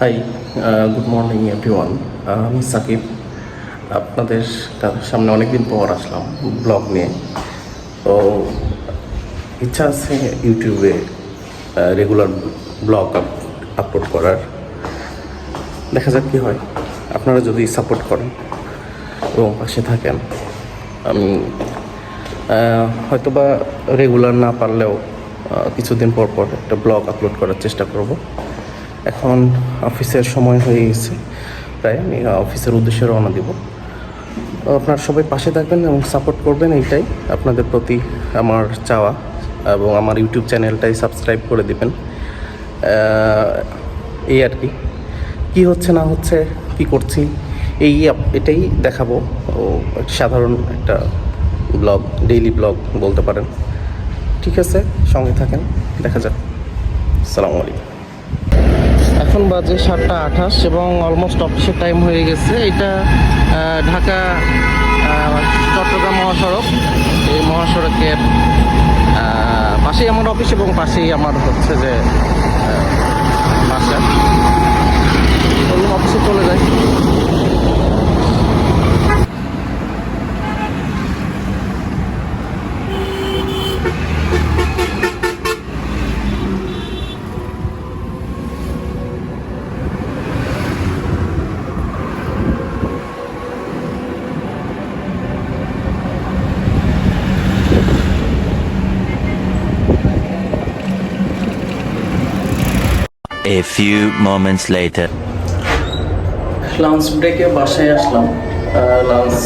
Hi good morning everyone আমি সাকিব। আপনাদের সামনে অনেকদিন পর আসলাম ব্লগ নিয়ে। তো ইচ্ছা আছে ইউটিউবে রেগুলার ব্লগ আপলোড করার। দেখা যাক কী হয়। আপনারা যদি সাপোর্ট করেন এবং পাশে থাকেন আমি আহ, হয়তোবা রেগুলার না পারলেও আহ, কিছুদিন পর পর একটা ব্লগ আপলোড করার চেষ্টা করব। এখন অফিসের সময় হয়ে গেছে। প্রায় আমি অফিসের উদ্দেশ্যে রওনা দিব। আপনারা সবাই পাশে থাকবেন এবং সাপোর্ট করবেন, এইটাই আপনাদের প্রতি আমার চাওয়া এবং আমার ইউটিউব চ্যানেলটাই সাবস্ক্রাইব করে দিবেন। এই আর কি। কী হচ্ছে, না হচ্ছে, কি করছি, এই এটাই দেখাবো। সাধারণ একটা ব্লগ, ডেইলি ব্লগ বলতে পারেন। ঠিক আছে, সঙ্গে থাকেন, দেখা যাক। আসসালামু আলাইকুম। এখন বাজে সাতটা আঠাশ এবং অলমোস্ট অফিসের টাইম হয়ে গেছে। এটা ঢাকা চট্টগ্রাম মহাসড়ক। এই মহাসড়কের পাশেই আমার অফিস এবং পাশেই আমার হচ্ছে যে বাসা। অফিসে চলে যাই। A few moments later. Lunch ব্রেকে বাসায় আসলাম। লাঞ্চ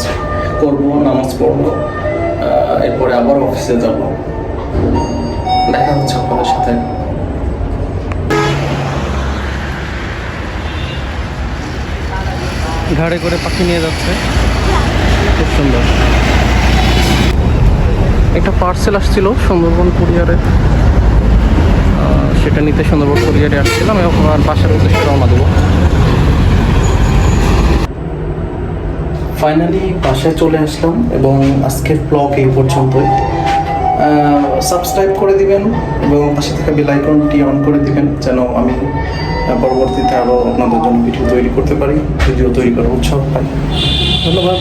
করব নামাজ পড়ব এরপরে আবার অফিসে যাব। দেখা হচ্ছে আপনাদের সাথে। ঘাড়ে করে পাখি নিয়ে যাচ্ছে। খুব সুন্দর। একটা পার্সেল আসছিল সুন্দরবন কুরিয়ারে আহ, নিতে সুন্দরবন কুরিয়ারে আসছিলাম এবং আমার বাসার উদ্দেশ্যে রওনা দেবো। ফাইনালি বাসায় চলে আসলাম এবং আজকের ব্লগ এই পর্যন্তই। সাবস্ক্রাইব করে দিবেন এবং পাশে থাকা বেল আইকনটি অন করে দিবেন যেন আমি পরবর্তীতে আরও আপনাদের জন্য ভিডিও তৈরি করতে পারি ভিডিও তৈরি করার উৎসাহ পাই। ধন্যবাদ।